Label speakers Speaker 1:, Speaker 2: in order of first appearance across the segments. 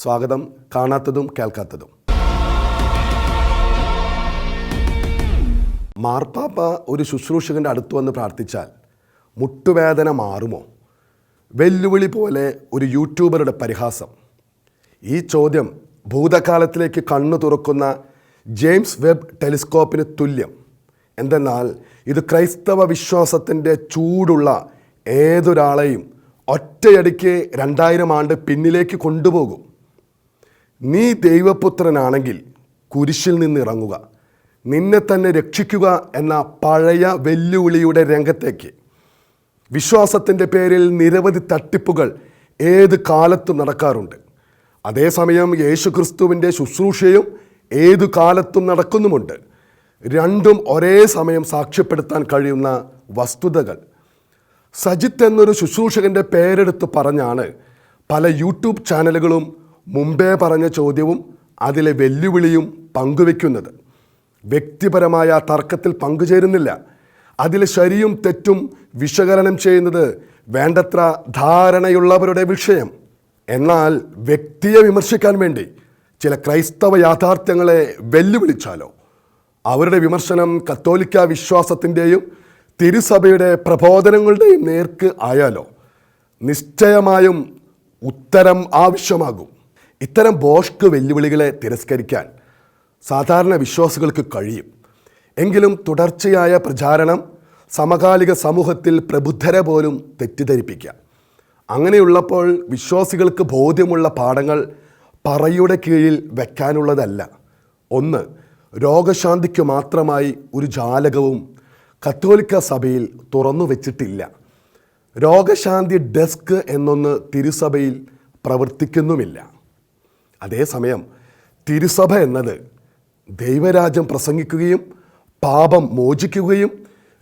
Speaker 1: സ്വാഗതം. കാണാത്തതും കേൾക്കാത്തതും. മാർപ്പാപ്പ ഒരു ശുശ്രൂഷകന്റെ അടുത്ത് വന്ന് പ്രാർത്ഥിച്ചാൽ മുട്ടുവേദന മാറുമോ? വെല്ലുവിളി പോലെ ഒരു യൂട്യൂബറുടെ പരിഹാസം. ഈ ചോദ്യം ഭൂതകാലത്തിലേക്ക് കണ്ണു തുറക്കുന്ന ജെയിംസ് വെബ് ടെലിസ്കോപ്പിന് തുല്യം. എന്തെന്നാൽ ഇത് ക്രൈസ്തവ വിശ്വാസത്തിന്റെ ചൂടുള്ള ഏതൊരാളെയും ഒറ്റയടിക്ക് രണ്ടായിരം ആണ്ട് പിന്നിലേക്ക് കൊണ്ടുപോകും. നീ ദൈവപുത്രനാണെങ്കിൽ കുരിശിൽ നിന്ന് ഇറങ്ങുക. നിന്നെ തന്നെ രക്ഷിക്കുക എന്ന പഴയ വെല്ലുവിളിയുടെ രംഗത്തേക്ക്. വിശ്വാസത്തിന്റെ പേരിൽ നിരവധി തട്ടിപ്പുകൾ ഏത് കാലത്തും നടക്കാറുണ്ട്. അതേസമയം യേശുക്രിസ്തുവിന്റെ ശുശ്രൂഷയും ഏതു കാലത്തും നടക്കുന്നുമുണ്ട്. രണ്ടും ഒരേ സമയം സാക്ഷ്യപ്പെടുത്താൻ കഴിയുന്ന വസ്തുതകൾ. സജിത്ത് എന്നൊരു ശുശ്രൂഷകന്റെ പേരെടുത്ത് പറഞ്ഞാണ് പല യൂട്യൂബ് ചാനലുകളും മുമ്പേ പറഞ്ഞ ചോദ്യവും അതിലെ വെല്ലുവിളിയും പങ്കുവെക്കുന്നത്. വ്യക്തിപരമായ തർക്കത്തിൽ പങ്കുചേരുന്നില്ല. അതിലെ ശരിയും തെറ്റും വിശകലനം ചെയ്യുന്നത് വേണ്ടത്ര ധാരണയുള്ളവരുടെ വിഷയം. എന്നാൽ വ്യക്തിയെ വിമർശിക്കാൻ വേണ്ടി ചില ക്രൈസ്തവ യാഥാർത്ഥ്യങ്ങളെ വെല്ലുവിളിച്ചാലോ? അവരുടെ വിമർശനം കത്തോലിക്ക വിശ്വാസത്തിന്റെയും തിരുസഭയുടെ പ്രബോധനങ്ങളുടെയും നേർക്ക് ആയാലോ? നിശ്ചയമായും ഉത്തരം ആവശ്യമാകും. ഇത്തരം ബോഷ്ക്ക് വെല്ലുവിളികളെ തിരസ്കരിക്കാൻ സാധാരണ വിശ്വാസികൾക്ക് കഴിയും. എങ്കിലും തുടർച്ചയായ പ്രചാരണം സമകാലിക സമൂഹത്തിൽ പ്രബുദ്ധരെ പോലും തെറ്റിദ്ധരിപ്പിക്കാം. അങ്ങനെയുള്ളപ്പോൾ വിശ്വാസികൾക്ക് ബോധ്യമുള്ള പാഠങ്ങൾ പറയുടെ കീഴിൽ വെക്കാനുള്ളതല്ല. ഒന്ന് രോഗശാന്തിക്ക് മാത്രമായി ഒരു ജാലകവും കത്തോലിക്ക സഭയിൽ തുറന്നു വച്ചിട്ടില്ല. രോഗശാന്തി ഡെസ്ക് എന്നൊന്ന് തിരുസഭയിൽ പ്രവർത്തിക്കുന്നുമില്ല. അതേസമയം തിരുസഭ എന്നത് ദൈവരാജ്യം പ്രസംഗിക്കുകയും പാപം മോചിക്കുകയും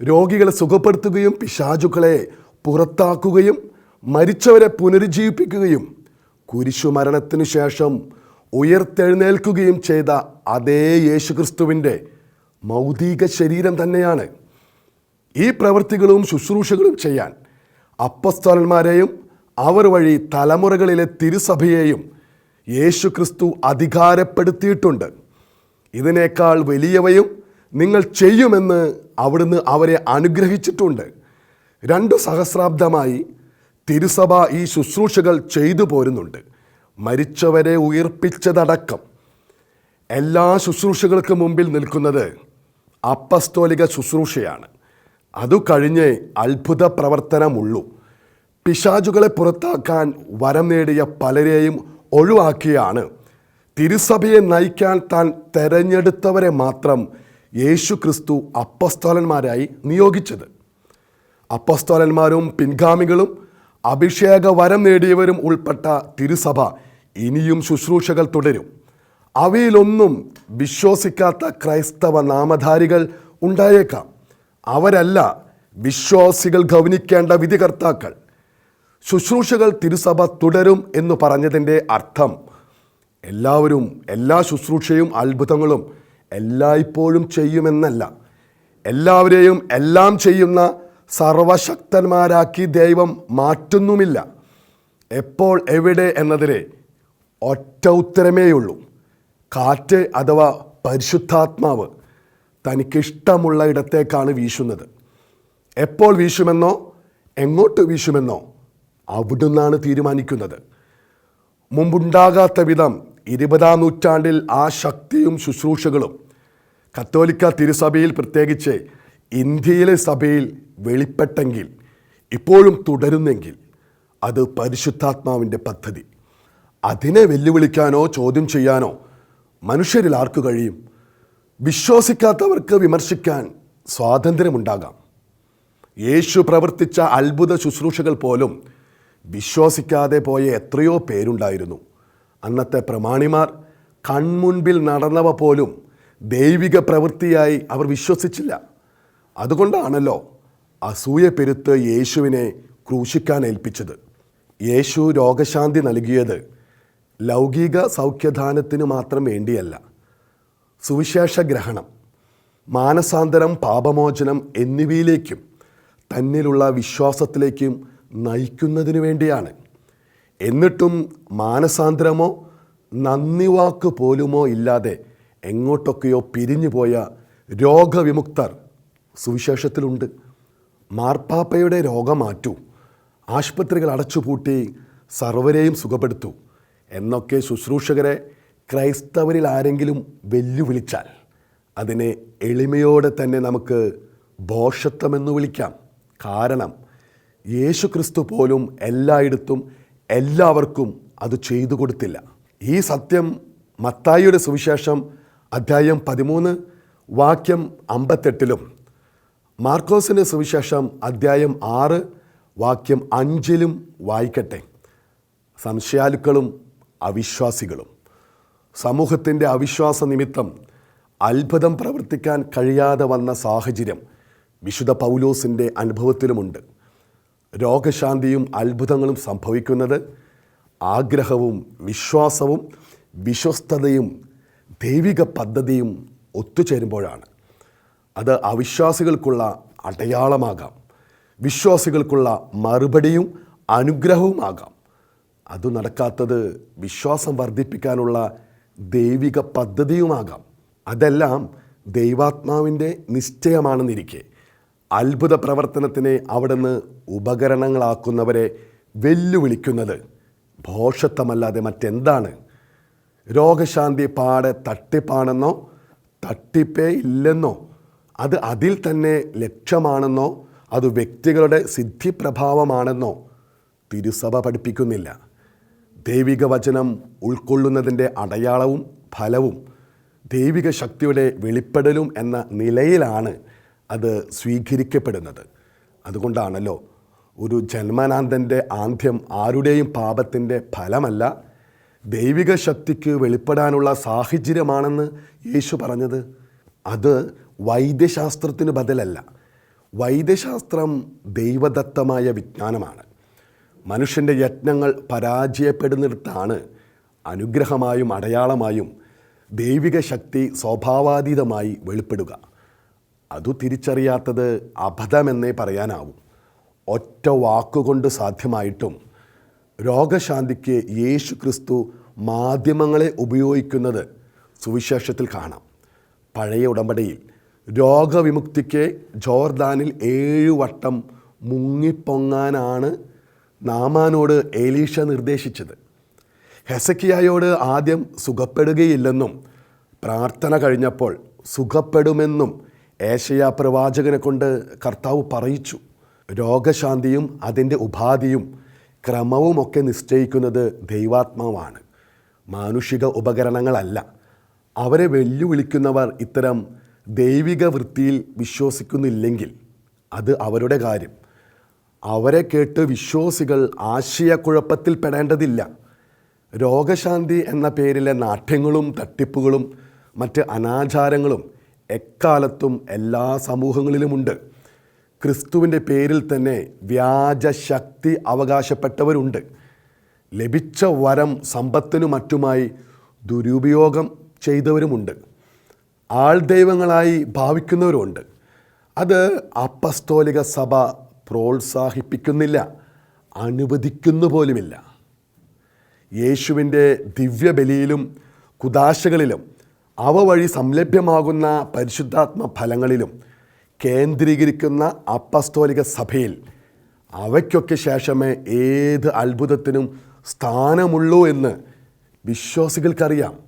Speaker 1: രോഗികളെ സുഖപ്പെടുത്തുകയും പിശാചുക്കളെ പുറത്താക്കുകയും മരിച്ചവരെ പുനരുജ്ജീവിപ്പിക്കുകയും കുരിശുമരണത്തിനു ശേഷം ഉയർത്തെഴുന്നേൽക്കുകയും ചെയ്ത അതേ യേശുക്രിസ്തുവിന്റെ മൗതിക ശരീരം തന്നെയാണ്. ഈ പ്രവൃത്തികളും ശുശ്രൂഷകളും ചെയ്യാൻ അപ്പസ്തോലന്മാരെയും അവർ വഴി തലമുറകളിലെ തിരുസഭയെയും യേശുക്രിസ്തു അധികാരപ്പെടുത്തിയിട്ടുണ്ട്. ഇതിനേക്കാൾ വലിയവയും നിങ്ങൾ ചെയ്യുമെന്ന് അവിടുന്ന് അവരെ അനുഗ്രഹിച്ചിട്ടുണ്ട്. രണ്ടു സഹസ്രാബ്ദമായി തിരുസഭ ഈ ശുശ്രൂഷകൾ ചെയ്തു പോരുന്നുണ്ട്. മരിച്ചവരെ ഉയർപ്പിച്ചതടക്കം. എല്ലാ ശുശ്രൂഷകൾക്ക് മുമ്പിൽ നിൽക്കുന്നത് അപ്പസ്തോലിക ശുശ്രൂഷയാണ്. അതു കഴിഞ്ഞ് അത്ഭുത പ്രവർത്തനമുള്ളൂ. പിശാചുകളെ പുറത്താക്കാൻ വരം നേടിയ പലരെയും ഒഴിവാക്കിയാണ്. തിരുസഭയെ നയിക്കാൻ താൻ തെരഞ്ഞെടുത്തവരെ മാത്രം യേശു ക്രിസ്തു അപ്പസ്തോലന്മാരായി നിയോഗിച്ചത്. അപ്പസ്തോലന്മാരും പിൻഗാമികളും അഭിഷേക വരം നേടിയവരും ഉൾപ്പെട്ട തിരുസഭ ഇനിയും ശുശ്രൂഷകൾ തുടരും. അവയിലൊന്നും വിശ്വസിക്കാത്ത ക്രൈസ്തവ നാമധാരികൾ ഉണ്ടായേക്കാം. അവരല്ല വിശ്വാസികൾ ഗവനിക്കേണ്ട വിധികർത്താക്കൾ. ശുശ്രൂഷകൾ തിരുസഭ തുടരും എന്ന് പറഞ്ഞതിന്റെ അർത്ഥം എല്ലാവരും എല്ലാ ശുശ്രൂഷയും അത്ഭുതങ്ങളും എല്ലായ്പ്പോഴും ചെയ്യുമെന്നല്ല. എല്ലാവരെയും എല്ലാം ചെയ്യുന്ന സർവശക്തന്മാരാക്കി ദൈവം മാറ്റുന്നുമില്ല. എപ്പോൾ എവിടെ എന്നതിന് ഒറ്റ ഉത്തരമേയുള്ളൂ. കാറ്റ് അഥവാ പരിശുദ്ധാത്മാവ് തനിക്കിഷ്ടമുള്ള ഇടത്തേക്കാണ് വീശുന്നത്. എപ്പോൾ വീശുമെന്നോ എങ്ങോട്ട് വീശുമെന്നോ അവിടുന്നാണ് തീരുമാനിക്കുന്നത്. മുമ്പുണ്ടാകാത്ത വിധം ഇരുപതാം നൂറ്റാണ്ടിൽ ആ ശക്തിയും ശുശ്രൂഷകളും കത്തോലിക്ക തിരുസഭയിൽ പ്രത്യേകിച്ച് ഇന്ത്യയിലെ സഭയിൽ വെളിപ്പെട്ടെങ്കിൽ ഇപ്പോഴും തുടരുന്നെങ്കിൽ അത് പരിശുദ്ധാത്മാവിന്റെ പദ്ധതി. അതിനെ വെല്ലുവിളിക്കാനോ ചോദ്യം ചെയ്യാനോ മനുഷ്യരിൽ ആർക്കു കഴിയും? വിശ്വസിക്കാത്തവർക്ക് വിമർശിക്കാൻ സ്വാതന്ത്ര്യമുണ്ടാകാം. യേശു പ്രവർത്തിച്ച അത്ഭുത ശുശ്രൂഷകൾ പോലും വിശ്വസിക്കാതെ പോയ എത്രയോ പേരുണ്ടായിരുന്നു. അന്നത്തെ പ്രമാണിമാർ കൺമുൻപിൽ നടന്നവ പോലും ദൈവിക പ്രവൃത്തിയായി അവർ വിശ്വസിച്ചില്ല. അതുകൊണ്ടാണല്ലോ അസൂയ പെരുത്ത് യേശുവിനെ ക്രൂശിക്കാൻ ഏൽപ്പിച്ചത്. യേശു രോഗശാന്തി നൽകിയത് ലൗകിക സൗഖ്യദാനത്തിന് മാത്രം വേണ്ടിയല്ല. സുവിശേഷ ഗ്രഹണം മാനസാന്തരം പാപമോചനം എന്നിവയിലേക്കും തന്നിലുള്ള വിശ്വാസത്തിലേക്കും നയിക്കുന്നതിനു വേണ്ടിയാണ് എന്നിട്ടും മാനസാന്തരമോ നന്ദി വാക്ക് പോലുമോ ഇല്ലാതെ എങ്ങോട്ടൊക്കെയോ പിരിഞ്ഞുപോയ രോഗവിമുക്തർ സുവിശേഷത്തിലുണ്ട്. മാർപ്പാപ്പയുടെ രോഗം മാറ്റു ആശുപത്രികൾ അടച്ചുപൂട്ടി സർവരെയും സുഖപ്പെടുത്തു. എന്നൊക്കെ ശുശ്രൂഷകരെ ക്രൈസ്തവരിൽ ആരെങ്കിലും വെല്ലുവിളിച്ചാൽ അതിനെ എളിമയോടെ തന്നെ നമുക്ക് ഭോഷത്വമെന്ന് വിളിക്കാം. കാരണം യേശു ക്രിസ്തു പോലും എല്ലായിടത്തും എല്ലാവർക്കും അത് ചെയ്തു കൊടുത്തില്ല. ഈ സത്യം മത്തായിയുടെ സുവിശേഷം അധ്യായം പതിമൂന്ന് വാക്യം അമ്പത്തെട്ടിലും. മാർക്കോസിന്റെ സുവിശേഷം അധ്യായം ആറ് വാക്യം അഞ്ചിലും വായിക്കട്ടെ. സംശയാലുക്കളും അവിശ്വാസികളും. സമൂഹത്തിന്റെ അവിശ്വാസ നിമിത്തം അത്ഭുതം പ്രവർത്തിക്കാൻ കഴിയാതെ വന്ന സാഹചര്യം വിശുദ്ധ പൗലോസിന്റെ അനുഭവത്തിലുമുണ്ട്. രോഗശാന്തിയും അത്ഭുതങ്ങളും സംഭവിക്കുന്നത് ആഗ്രഹവും വിശ്വാസവും വിശ്വസ്തതയും ദൈവിക പദ്ധതിയും ഒത്തുചേരുമ്പോഴാണ്. അത് അവിശ്വാസികൾക്കുള്ള അടയാളമാകാം. വിശ്വാസികൾക്കുള്ള മറുപടിയും അനുഗ്രഹവുമാകാം. അത് നടക്കാത്തത് വിശ്വാസം വർദ്ധിപ്പിക്കാനുള്ള ദൈവിക പദ്ധതിയുമാകാം. അതെല്ലാം ദൈവാത്മാവിന്റെ നിശ്ചയമാണെന്നിരിക്കെ. അത്ഭുത പ്രവർത്തനത്തിനെ അവിടുന്ന് ഉപകരണങ്ങളാക്കുന്നവരെ വെല്ലുവിളിക്കുന്നത്. ഭോഷത്വമല്ലാതെ മറ്റെന്താണ്? രോഗശാന്തി പാടെ തട്ടിപ്പാണെന്നോ തട്ടിപ്പേ ഇല്ലെന്നോ അത് അതിൽ തന്നെ ലക്ഷ്യമാണെന്നോ അത് വ്യക്തികളുടെ സിദ്ധിപ്രഭാവമാണെന്നോ തിരുസഭ പഠിപ്പിക്കുന്നില്ല. ദൈവിക വചനം ഉൾക്കൊള്ളുന്നതിന്റെ അടയാളവും ഫലവും ദൈവിക ശക്തിയുടെ വെളിപ്പെടലും എന്ന നിലയിലാണ് അത് സ്വീകരിക്കപ്പെടുന്നത്. അതുകൊണ്ടാണല്ലോ ഒരു ജന്മനാന്തന്റെ ആന്ത്യം ആരുടെയും പാപത്തിന്റെ ഫലമല്ല. ദൈവിക ശക്തിക്ക് വെളിപ്പെടാനുള്ള സാഹചര്യമാണെന്ന് യേശു പറഞ്ഞത്. അത് വൈദ്യശാസ്ത്രത്തിന് ബദലല്ല. വൈദ്യശാസ്ത്രം ദൈവദത്തമായ വിജ്ഞാനമാണ്. മനുഷ്യന്റെ യത്നങ്ങൾ പരാജയപ്പെടുന്നിടത്താണ് അനുഗ്രഹമായും അടയാളമായും ദൈവിക ശക്തി സ്വഭാവാതീതമായി വെളിപ്പെടുക. അതു തിരിച്ചറിയാത്തത് അബദ്ധമെന്നേ പറയാനാവും. ഒറ്റ വാക്കുകൊണ്ട് സാധ്യമായിട്ടും രോഗശാന്തിക്ക് യേശു ക്രിസ്തു മാധ്യമങ്ങളെ ഉപയോഗിക്കുന്നത് സുവിശേഷത്തിൽ കാണാം. പഴയ ഉടമ്പടിയിൽ രോഗവിമുക്തിക്ക് ജോർദാനിൽ ഏഴു വട്ടം മുങ്ങിപ്പൊങ്ങാനാണ് നാമാനോട് ഏലീഷ നിർദ്ദേശിച്ചത്. ഹെസക്കിയായോട് ആദ്യം സുഖപ്പെടുകയില്ലെന്നും പ്രാർത്ഥന കഴിഞ്ഞപ്പോൾ സുഖപ്പെടുമെന്നും ഏഷയ പ്രവാചകനെ കൊണ്ട് കർത്താവ് പറയിച്ചു. രോഗശാന്തിയും അതിന്റെ ഉപാധിയും ക്രമവുമൊക്കെ നിശ്ചയിക്കുന്നത് ദൈവാത്മാവാണ്. മാനുഷിക ഉപകരണങ്ങളല്ല. അവരെ വെല്ലുവിളിക്കുന്നവർ ഇത്തരം ദൈവിക വൃത്തിയിൽ വിശ്വസിക്കുന്നില്ലെങ്കിൽ അത് അവരുടെ കാര്യം. അവരെ കേട്ട് വിശ്വാസികൾ ആശയക്കുഴപ്പത്തിൽ പെടേണ്ടതില്ല. രോഗശാന്തി എന്ന പേരിലെ നാട്യങ്ങളും തട്ടിപ്പുകളും മറ്റ് അനാചാരങ്ങളും എക്കാലത്തും എല്ലാ സമൂഹങ്ങളിലുമുണ്ട്. ക്രിസ്തുവിന്റെ പേരിൽ തന്നെ വ്യാജശക്തി അവകാശപ്പെട്ടവരുണ്ട്. ലഭിച്ച വരം സമ്പത്തിനു മറ്റുമായി ദുരുപയോഗം ചെയ്തവരുമുണ്ട്. ആൾദൈവങ്ങളായി ഭാവിക്കുന്നവരുമുണ്ട്. അത് അപ്പസ്തോലിക സഭ പ്രോത്സാഹിപ്പിക്കുന്നില്ല അനുവദിക്കുന്നു പോലുമില്ല യേശുവിന്റെ ദിവ്യബലിയിലും കുദാശകളിലും അവ വഴി സംലഭ്യമാകുന്ന പരിശുദ്ധാത്മ ഫലങ്ങളിലും കേന്ദ്രീകരിക്കുന്ന അപ്പസ്തോലിക സഭയിൽ അവയ്ക്കൊക്കെ ശേഷമേ ഏത് അത്ഭുതത്തിനും സ്ഥാനമുള്ളൂ എന്ന് വിശ്വാസികൾക്കറിയാം.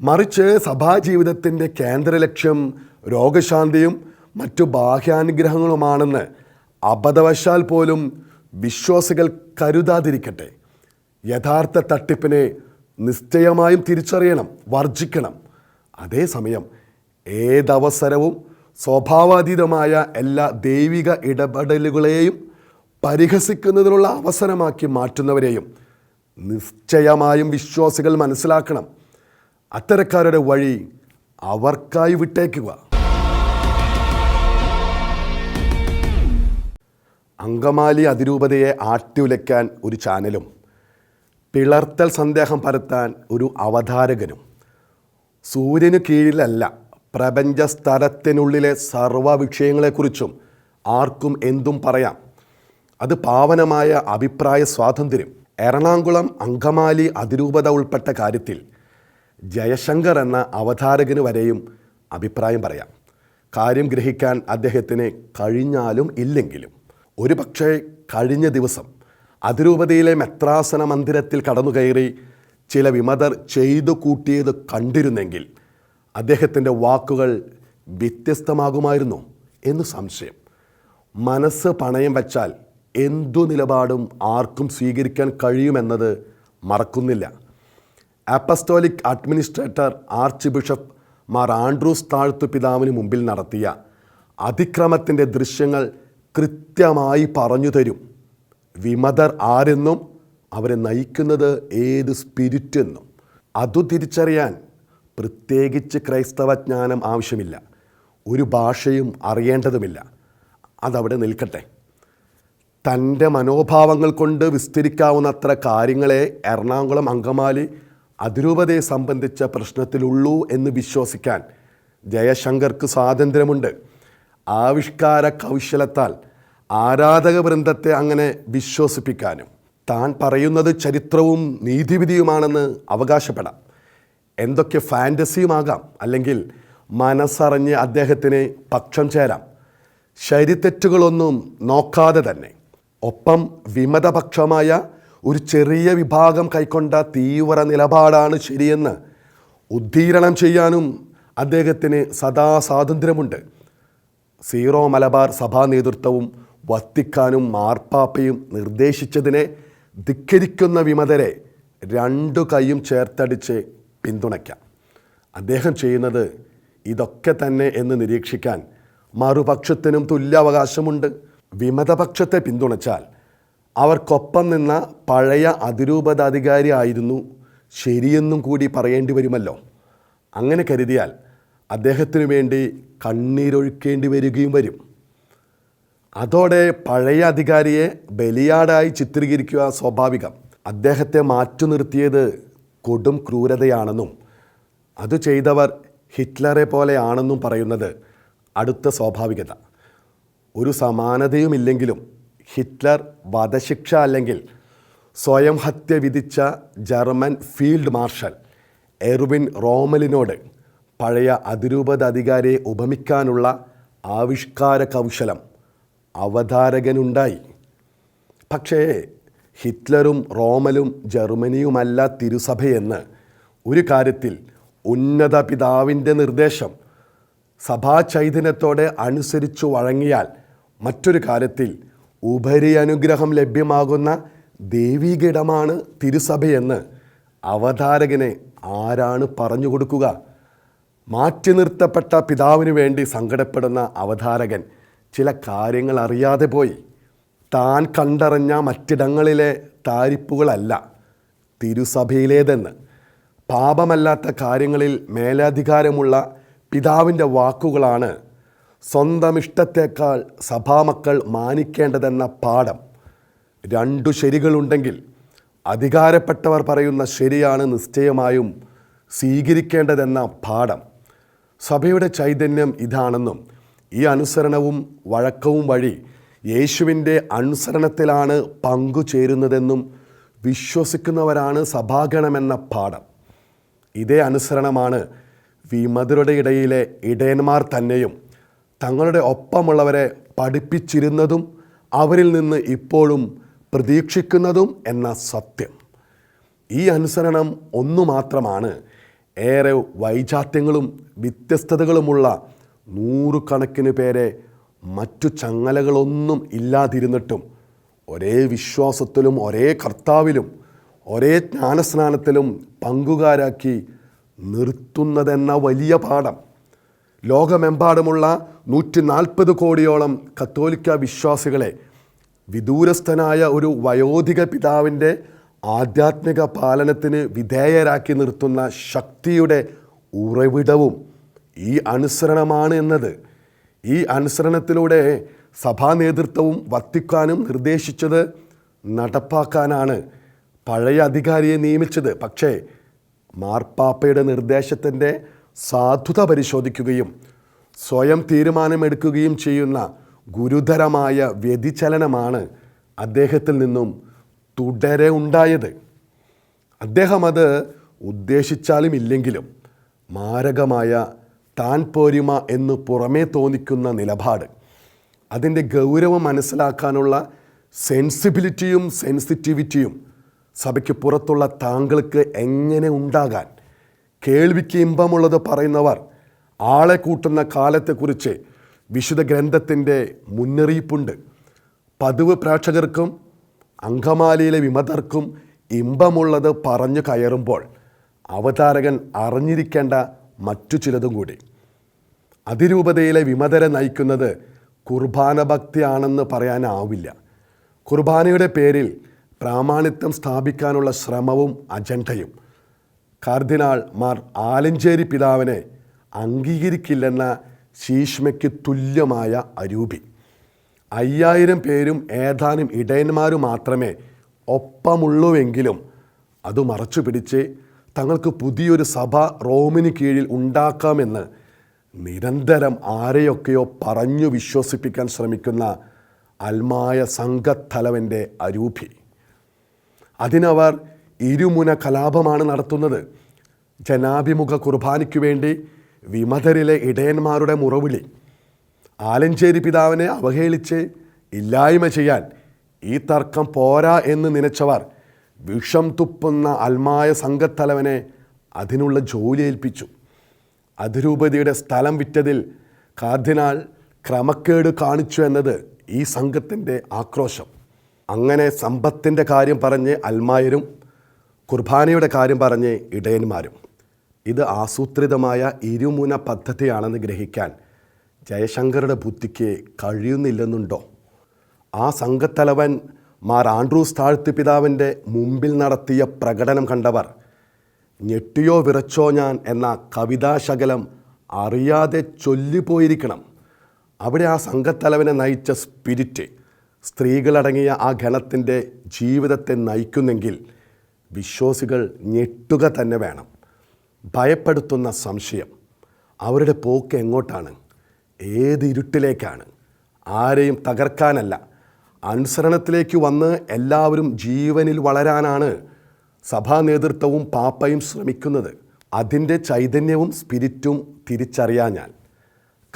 Speaker 1: മറിച്ച് സഭാജീവിതത്തിന്റെ കേന്ദ്രലക്ഷ്യം രോഗശാന്തിയും മറ്റു ബാഹ്യാനുഗ്രഹങ്ങളുമാണെന്ന് അബദ്ധവശാൽ പോലും വിശ്വാസികൾ കരുതാതിരിക്കട്ടെ. യഥാർത്ഥ തട്ടിപ്പിനെ നിശ്ചയമായും തിരിച്ചറിയണം വർജിക്കണം അതേസമയം ഏതവസരവും സ്വഭാവാതീതമായ എല്ലാ ദൈവിക ഇടപെടലുകളെയും പരിഹസിക്കുന്നതിനുള്ള അവസരമാക്കി മാറ്റുന്നവരെയും നിശ്ചയമായും വിശ്വാസികൾ മനസ്സിലാക്കണം. അത്തരക്കാരുടെ വഴി അവർക്കായി വിട്ടേക്കുക. അങ്കമാലി അതിരൂപതയെ ആട്ടി ആട്ടിയുലയ്ക്കാൻ ഒരു ചാനലും പിളർത്തൽ സന്ദേഹം പരത്താൻ ഒരു അവതാരകനും. സൂര്യന് കീഴിലല്ല പ്രപഞ്ച സ്ഥലത്തിനുള്ളിലെ സർവ വിഷയങ്ങളെക്കുറിച്ചും ആർക്കും എന്തും പറയാം. അത് പാവനമായ അഭിപ്രായ സ്വാതന്ത്ര്യം. എറണാകുളം അങ്കമാലി അതിരൂപത ഉൾപ്പെട്ട കാര്യത്തിൽ ജയശങ്കർ എന്ന അവതാരകന് വരെയും അഭിപ്രായം പറയാം. കാര്യം ഗ്രഹിക്കാൻ അദ്ദേഹത്തിന് കഴിഞ്ഞാലും ഇല്ലെങ്കിലും. ഒരു പക്ഷേ കഴിഞ്ഞ ദിവസം അതിരൂപതയിലെ മെത്രാസന മന്ദിരത്തിൽ കടന്നുകയറി ചില വിമതർ ചെയ്തു കൂട്ടിയത് കണ്ടിരുന്നെങ്കിൽ അദ്ദേഹത്തിന്റെ വാക്കുകൾ വ്യത്യസ്തമാകുമായിരുന്നു എന്ന് സംശയം. മനസ്സ് പണയം വച്ചാൽ എന്തു നിലപാടും ആർക്കും സ്വീകരിക്കാൻ കഴിയുമെന്നത് മറക്കുന്നില്ല. Apostolic administrator archbishop Mar Andrews താഴ്ത്തു പിതാവിന് മുമ്പിൽ നടത്തിയ അതിക്രമത്തിന്റെ ദൃശ്യങ്ങൾ കൃത്യമായി പറഞ്ഞു തരും. വിമതർ ആരെന്നും അവരെ നയിക്കുന്നത് ഏത് സ്പിരിറ്റ് എന്നും. അതു തിരിച്ചറിയാൻ പ്രത്യേകിച്ച് ക്രൈസ്തവ ജ്ഞാനം ആവശ്യമില്ല. ഒരു ഭാഷയും അറിയേണ്ടതുമില്ല. അതവിടെ നിൽക്കട്ടെ. തന്റെ മനോഭാവങ്ങൾ കൊണ്ട് വിസ്തരിക്കാവുന്നത്ര കാര്യങ്ങളെ എറണാകുളം അങ്കമാലി അതിരൂപതയെ സംബന്ധിച്ച പ്രശ്നത്തിലുള്ളൂ എന്ന് വിശ്വസിക്കാൻ ജയശങ്കർക്ക് സ്വാതന്ത്ര്യമുണ്ട്. ആവിഷ്കാര കൗശലത്താൽ ആരാധക വൃന്ദത്തെ അങ്ങനെ വിശ്വസിപ്പിക്കാനും. താൻ പറയുന്നത് ചരിത്രവും നീതിവിധിയുമാണെന്ന് അവകാശപ്പെടാം. എന്തൊക്കെ ഫാന്റസിയുമാകാം അല്ലെങ്കിൽ മനസ്സറിഞ്ഞ് അദ്ദേഹത്തിന് പക്ഷം ചേരാം. ശരിതെറ്റുകളൊന്നും നോക്കാതെ തന്നെ. ഒപ്പം വിമതപക്ഷമായ ഒരു ചെറിയ വിഭാഗം കൈക്കൊണ്ട തീവ്ര നിലപാടാണ് ശരിയെന്ന് ഉദ്ധീരണം ചെയ്യാനും അദ്ദേഹത്തിന് സദാ സ്വാതന്ത്ര്യമുണ്ട്. സീറോ മലബാർ സഭാ നേതൃത്വവും വത്തിക്കാനും മാർപ്പാപ്പയും നിർദ്ദേശിച്ചതിനെ ധിക്കരിക്കുന്ന വിമതരെ രണ്ടു കൈയും ചേർത്തടിച്ച് പിന്തുണയ്ക്കാം. അദ്ദേഹം ചെയ്യുന്നത് ഇതൊക്കെ തന്നെ എന്ന് നിരീക്ഷിക്കാൻ മറുപക്ഷത്തിനും തുല്യാവകാശമുണ്ട്. വിമതപക്ഷത്തെ പിന്തുണച്ചാൽ അവർക്കൊപ്പം നിന്ന പഴയ അതിരൂപതാധികാരി ആയിരുന്നു ശരിയെന്നും കൂടി പറയേണ്ടി വരുമല്ലോ. അങ്ങനെ കരുതിയാൽ അദ്ദേഹത്തിനു വേണ്ടി കണ്ണീരൊഴുക്കേണ്ടി വരികയും വരും. അതോടെ പഴയ അധികാരിയെ ബലിയാടായി ചിത്രീകരിക്കുക സ്വാഭാവികം. അദ്ദേഹത്തെ മാറ്റി നിർത്തിയത് കൊടും ക്രൂരതയാണെന്നും അത് ചെയ്തവർ ഹിറ്റ്ലറെ പോലെയാണെന്നും പറയുന്നത് അടുത്ത സ്വാഭാവികത. ഒരു സമാനതയുമില്ലെങ്കിലും ഹിറ്റ്ലർ വധശിക്ഷ അല്ലെങ്കിൽ സ്വയം ഹത്യ വിധിച്ച ജർമ്മൻ ഫീൽഡ് മാർഷൽ എർവിൻ റോമലിനോട് പഴയ അതിരൂപത അധികാരിയെ ഉപമിക്കാനുള്ള ആവിഷ്കാര കൗശലം അവതാരകനുണ്ടായി. പക്ഷേ ഹിറ്റ്ലറും റോമലും ജർമ്മനിയുമല്ല തിരുസഭയെന്ന്. ഒരു കാര്യത്തിൽ ഉന്നത പിതാവിന്റെ നിർദ്ദേശം സഭാ ചൈതന്യത്തോടെ അനുസരിച്ചു വഴങ്ങിയാൽ മറ്റൊരു കാര്യത്തിൽ ഉപരി അനുഗ്രഹം ലഭ്യമാകുന്ന ദൈവീകിടമാണ് തിരുസഭയെന്ന് അവതാരകനെ ആരാണ് പറഞ്ഞു കൊടുക്കുക? മാറ്റി നിർത്തപ്പെട്ട പിതാവിന് വേണ്ടി സങ്കടപ്പെടുന്ന അവതാരകൻ ചില കാര്യങ്ങൾ അറിയാതെ പോയി. താൻ കണ്ടറിഞ്ഞ മറ്റിടങ്ങളിലെ താരിപ്പുകളല്ല തിരുസഭയിലേതെന്ന്. പാപമല്ലാത്ത കാര്യങ്ങളിൽ മേലധികാരമുള്ള പിതാവിന്റെ വാക്കുകളാണ് സ്വന്തം ഇഷ്ടത്തേക്കാൾ സഭാമക്കൾ മാനിക്കേണ്ടതെന്ന പാഠം. രണ്ടു ശരികളുണ്ടെങ്കിൽ അധികാരപ്പെട്ടവർ പറയുന്ന ശരിയാണ് നിശ്ചയമായും സ്വീകരിക്കേണ്ടതെന്ന പാഠം. സഭയുടെ ചൈതന്യം ഇതാണെന്നും ഈ അനുസരണവും വഴക്കവും വഴി യേശുവിന്റെ അനുസരണത്തിലാണ് പങ്കുചേരുന്നതെന്നും വിശ്വസിക്കുന്നവരാണ് സഭാഗണമെന്ന പാഠം. ഇതേ അനുസരണമാണ് വിമതരുടെ ഇടയിലെ ഇടയന്മാർ തന്നെയും തങ്ങളുടെ ഒപ്പമുള്ളവരെ പഠിപ്പിച്ചിരുന്നതും അവരിൽ നിന്ന് ഇപ്പോഴും പ്രതീക്ഷിക്കുന്നതും എന്ന സത്യം. ഈ അനുസരണം ഒന്നു മാത്രമാണ്. ഏറെ വൈജാത്യങ്ങളും വ്യത്യസ്തതകളുമുള്ള നൂറുകണക്കിന് പേരെ മറ്റു ചങ്ങലകളൊന്നും ഇല്ലാതിരുന്നിട്ടും ഒരേ വിശ്വാസത്തിലും ഒരേ കർത്താവിലും ഒരേ ജ്ഞാനസ്നാനത്തിലും പങ്കുകാരാക്കി നിർത്തുന്നതെന്ന വലിയ പാഠം. ലോകമെമ്പാടുമുള്ള നൂറ്റി നാൽപ്പത് കോടിയോളം കത്തോലിക്ക വിശ്വാസികളെ വിദൂരസ്ഥനായ ഒരു വയോധിക പിതാവിന്റെ ആധ്യാത്മിക പാലനത്തിന് വിധേയരാക്കി നിർത്തുന്ന ശക്തിയുടെ ഉറവിടവും ഈ അനുസരണമാണ് എന്നത്. ഈ അനുസരണത്തിലൂടെ സഭാ നേതൃത്വവും വത്തിക്കാനും നിർദ്ദേശിച്ചത് നടപ്പാക്കാനാണ്. പഴയ അധികാരിയെ നിയമിച്ചത്. പക്ഷേ മാർപ്പാപ്പയുടെ നിർദ്ദേശത്തിന്റെ സാധുത പരിശോധിക്കുകയും സ്വയം തീരുമാനമെടുക്കുകയും ചെയ്യുന്ന ഗുരുതരമായ വ്യതിചലനമാണ് അദ്ദേഹത്തിൽ നിന്നും തുടരെ ഉണ്ടായത്. അദ്ദേഹം അത് ഉദ്ദേശിച്ചാലും ഇല്ലെങ്കിലും മാരകമായ താൻ പോരുമ എന്ന് പുറമേ തോന്നിക്കുന്ന നിലപാട്. അതിന്റെ ഗൗരവം മനസ്സിലാക്കാനുള്ള സെൻസിബിലിറ്റിയും സെൻസിറ്റിവിറ്റിയും സഭയ്ക്ക് പുറത്തുള്ള താങ്കൾക്ക് എങ്ങനെ ഉണ്ടാകാൻ? കേൾവിക്ക് ഇമ്പമുള്ളത് പറയുന്നവർ ആളെ കൂട്ടുന്ന കാലത്തെക്കുറിച്ച് വിശുദ്ധ ഗ്രന്ഥത്തിന്റെ മുന്നറിയിപ്പുണ്ട്. പതിവ് പ്രേക്ഷകർക്കും അങ്കമാലിയിലെ വിമതർക്കും ഇമ്പമുള്ളത് പറഞ്ഞു കയറുമ്പോൾ അവതാരകൻ അറിഞ്ഞിരിക്കേണ്ട മറ്റു ചിലതും കൂടി. അതിരൂപതയിലെ വിമതരെ നയിക്കുന്നത് കുർബാന ഭക്തിയാണെന്ന് പറയാനാവില്ല. കുർബാനയുടെ പേരിൽ പ്രാമാണിത്വം സ്ഥാപിക്കാനുള്ള ശ്രമവും അജണ്ടയും. കാർദിനാൾ മാർ ആലഞ്ചേരി പിതാവിനെ അംഗീകരിക്കില്ലെന്ന ശീഷ്മയ്ക്ക് തുല്യമായ അരൂപി. അയ്യായിരം പേരും ഏതാനും ഇടയന്മാരും മാത്രമേ ഒപ്പമുള്ളൂവെങ്കിലും അത് മറച്ചു പിടിച്ച് തങ്ങൾക്ക് പുതിയൊരു സഭ റോമിന് കീഴിൽ ഉണ്ടാക്കാമെന്ന് നിരന്തരം ആരെയൊക്കെയോ പറഞ്ഞു വിശ്വസിപ്പിക്കാൻ ശ്രമിക്കുന്ന അൽമായ സംഘത്തലവന്റെ അരൂപി. അതിനവർ ഇരുമുന കലാപമാണ് നടത്തുന്നത്. ജനാഭിമുഖ കുർബാനയ്ക്കു വേണ്ടി വിമതരിലെ ഇടയന്മാരുടെ മുറവിളി ആലഞ്ചേരി പിതാവിനെ അവഹേളിച്ച് ഇല്ലായ്മ ചെയ്യാൻ ഈ തർക്കം പോരാ എന്ന് നനച്ചവർ വിഷം തുപ്പുന്ന അൽമായ സംഘത്തലവനെ അതിനുള്ള ജോലി ഏൽപ്പിച്ചു. അതിരൂപതയുടെ സ്ഥലം വിറ്റതിൽ കാർദിനാൾ ക്രമക്കേട് കാണിച്ചു എന്നത് ഈ സംഘത്തിന്റെ ആക്രോശം. അങ്ങനെ സമ്പത്തിന്റെ കാര്യം പറഞ്ഞ് അൽമായരും കുർബാനയുടെ കാര്യം പറഞ്ഞ് ഇടയന്മാരും. ഇത് ആസൂത്രിതമായ ഇരുമുന പദ്ധതിയാണെന്ന് ഗ്രഹിക്കാൻ ജയശങ്കറുടെ ബുദ്ധിക്ക് കഴിയുന്നില്ലെന്നുണ്ടോ? ആ സംഘത്തലവൻ മാർ ആൻഡ്രൂസ് താഴ്ത്തി പിതാവിന്റെ മുമ്പിൽ നടത്തിയ പ്രകടനം കണ്ടവർ ഞെട്ടിയോ വിറച്ചോ ഞാൻ എന്ന കവിതാശകലം അറിയാതെ ചൊല്ലിപ്പോയിരിക്കണം. അവിടെ ആ സംഘത്തലവനെ നയിച്ച സ്പിരിറ്റ് സ്ത്രീകളടങ്ങിയ ആ ഗണത്തിന്റെ ജീവിതത്തെ നയിക്കുന്നെങ്കിൽ വിശ്വാസികൾ ഞെട്ടുക തന്നെ വേണം. ഭയപ്പെടുത്തുന്ന സംശയം അവരുടെ പോക്ക് എങ്ങോട്ടാണ്? ഏത് ഇരുട്ടിലേക്കാണ്? ആരെയും തകർക്കാനല്ല. അനുസരണത്തിലേക്ക് വന്ന് എല്ലാവരും ജീവനിൽ വളരാനാണ് സഭാ നേതൃത്വവും പാപ്പയും ശ്രമിക്കുന്നത്. അതിന്റെ ചൈതന്യവും സ്പിരിറ്റും തിരിച്ചറിയാഞ്ഞാൽ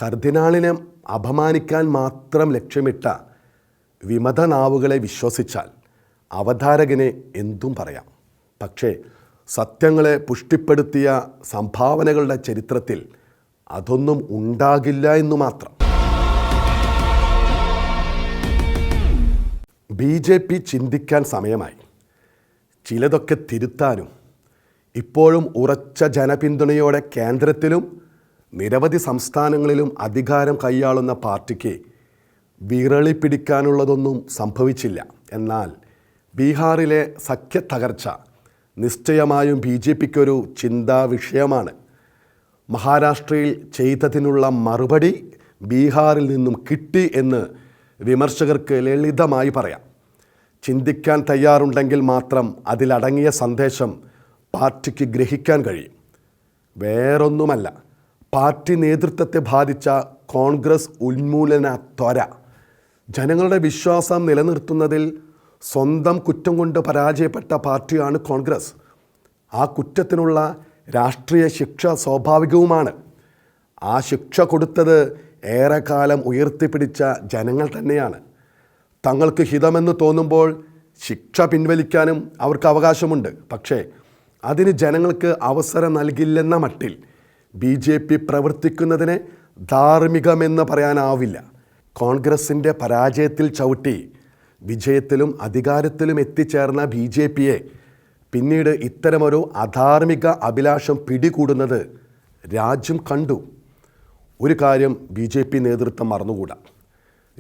Speaker 1: കർദിനാളിനെ അപമാനിക്കാൻ മാത്രം ലക്ഷ്യമിട്ട വിമതനാവുകളെ വിശ്വസിച്ചാൽ അവതാരകനെ എന്തും പറയാം. പക്ഷേ സത്യങ്ങളെ പുഷ്ടിപ്പെടുത്തിയ സംഭാവനകളുടെ ചരിത്രത്തിൽ അതൊന്നും ഉണ്ടാകില്ല എന്നു മാത്രം. ബി ജെ പി ചിന്തിക്കാൻ സമയമായി. ചിലതൊക്കെ തിരുത്താനും ഇപ്പോഴും ഉറച്ച ജനപിന്തുണയോടെ കേന്ദ്രത്തിലും നിരവധി സംസ്ഥാനങ്ങളിലും അധികാരം കൈയാളുന്ന പാർട്ടിക്ക് വിരളി പിടിക്കാനുള്ളതൊന്നും സംഭവിച്ചില്ല. എന്നാൽ ബീഹാറിലെ സഖ്യ തകർച്ച നിശ്ചയമായും ബി ജെ പിക്കൊരു ചിന്താ വിഷയമാണ്. മഹാരാഷ്ട്രയിൽ ചെയ്തതിനുള്ള മറുപടി ബീഹാറിൽ നിന്നും കിട്ടി എന്ന് വിമർശകർക്ക് ലളിതമായി പറയാം. ചിന്തിക്കാൻ തയ്യാറുണ്ടെങ്കിൽ മാത്രം അതിലടങ്ങിയ സന്ദേശം പാർട്ടിക്ക് ഗ്രഹിക്കാൻ കഴിയും. വേറൊന്നുമല്ല പാർട്ടി നേതൃത്വത്തെ ബാധിച്ച കോൺഗ്രസ് ഉന്മൂലന ത്വര. ജനങ്ങളുടെ വിശ്വാസം നിലനിർത്തുന്നതിൽ സ്വന്തം കുറ്റം കൊണ്ട് പരാജയപ്പെട്ട പാർട്ടിയാണ് കോൺഗ്രസ്. ആ കുറ്റത്തിനുള്ള രാഷ്ട്രീയ ശിക്ഷ സ്വാഭാവികവുമാണ്. ആ ശിക്ഷ കൊടുത്തത് ഏറെക്കാലം ഉയർത്തിപ്പിടിച്ച ജനങ്ങൾ തന്നെയാണ്. തങ്ങൾക്ക് ഹിതമെന്ന് തോന്നുമ്പോൾ ശിക്ഷ പിൻവലിക്കാനും അവർക്ക് അവകാശമുണ്ട്. പക്ഷേ അതിന് ജനങ്ങൾക്ക് അവസരം നൽകില്ലെന്ന മട്ടിൽ ബി ജെ പി പ്രവർത്തിക്കുന്നതിനെ ധാർമ്മികമെന്ന് പറയാനാവില്ല. കോൺഗ്രസിന്റെ പരാജയത്തിൽ ചവിട്ടി വിജയത്തിലും അധികാരത്തിലും എത്തിച്ചേർന്ന ബി ജെ പിയെ പിന്നീട് ഇത്തരമൊരു അധാർമിക അഭിലാഷം പിടികൂടുന്നത് രാജ്യം കണ്ടു. ഒരു കാര്യം ബി ജെ പി നേതൃത്വം മറന്നുകൂടാ.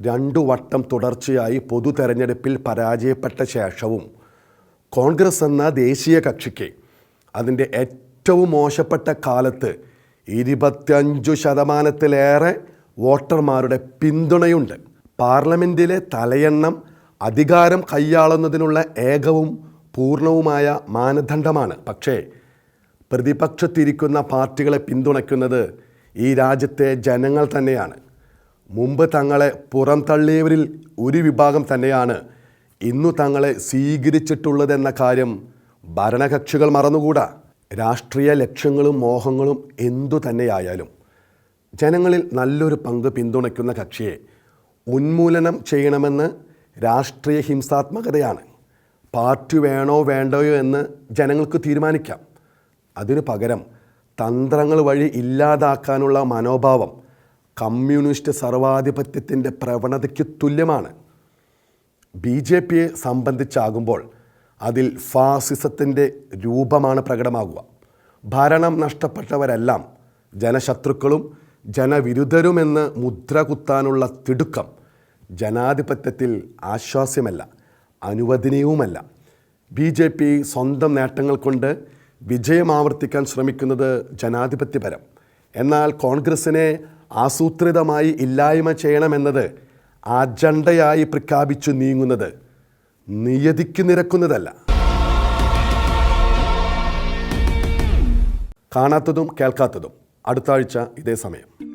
Speaker 1: രണ്ടു വട്ടം തുടർച്ചയായി പൊതു തെരഞ്ഞെടുപ്പിൽ പരാജയപ്പെട്ട ശേഷവും കോൺഗ്രസ് എന്ന ദേശീയ കക്ഷിക്ക് അതിന്റെ ഏറ്റവും മോശപ്പെട്ട കാലത്ത് ഇരുപത്തിയഞ്ചു ശതമാനത്തിലേറെ വോട്ടർമാരുടെ പിന്തുണയുണ്ട്. പാർലമെന്റിലെ തലയെണ്ണം അധികാരം കൈയാളുന്നതിനുള്ള ഏകവും പൂർണവുമായ മാനദണ്ഡമാണ്. പക്ഷേ പ്രതിപക്ഷത്തിരിക്കുന്ന പാർട്ടികളെ പിന്തുണയ്ക്കുന്നത് ഈ രാജ്യത്തെ ജനങ്ങൾ തന്നെയാണ്. മുമ്പ് തങ്ങളെ പുറംതള്ളിയവരിൽ ഒരു വിഭാഗം തന്നെയാണ്. ഇന്നു തങ്ങളെ സ്വീകരിച്ചിട്ടുള്ളതെന്ന കാര്യം ഭരണകക്ഷികൾ മറന്നുകൂടാ. രാഷ്ട്രീയ ലക്ഷ്യങ്ങളും മോഹങ്ങളും എന്തു തന്നെയായാലും. ജനങ്ങളിൽ നല്ലൊരു പങ്ക് പിന്തുണയ്ക്കുന്ന കക്ഷിയെ ഉന്മൂലനം ചെയ്യണമെന്ന് രാഷ്ട്രീയ ഹിംസാത്മകതയാണ്. പാർട്ടി വേണോ വേണ്ടയോ എന്ന് ജനങ്ങൾക്ക് തീരുമാനിക്കാം. അതിനു പകരം തന്ത്രങ്ങൾ വഴി ഇല്ലാതാക്കാനുള്ള മനോഭാവം കമ്മ്യൂണിസ്റ്റ് സർവാധിപത്യത്തിന്റെ പ്രവണതയ്ക്ക് തുല്യമാണ്. ബി ജെ പിയെ സംബന്ധിച്ചാകുമ്പോൾ അതിൽ ഫാസിസത്തിന്റെ രൂപമാണ് പ്രകടമാകുക. ഭരണം നഷ്ടപ്പെട്ടവരെല്ലാം ജനശത്രുക്കളും ജനവിരുദ്ധരുമെന്ന് മുദ്ര കുത്താനുള്ള തിടുക്കം ജനാധിപത്യത്തിൽ ആശ്വാസ്യമല്ല അനുവദനീയവുമല്ല. ബി സ്വന്തം നേട്ടങ്ങൾ കൊണ്ട് വിജയം ആവർത്തിക്കാൻ ശ്രമിക്കുന്നത് ജനാധിപത്യപരം. എന്നാൽ കോൺഗ്രസിനെ ആസൂത്രിതമായി ഇല്ലായ്മ ചെയ്യണമെന്നത് അജണ്ടയായി പ്രഖ്യാപിച്ചു നീങ്ങുന്നത് നിയതിക്ക് നിരക്കുന്നതല്ല. കാണാത്തതും കേൾക്കാത്തതും. അടുത്താഴ്ച ഇതേ സമയം.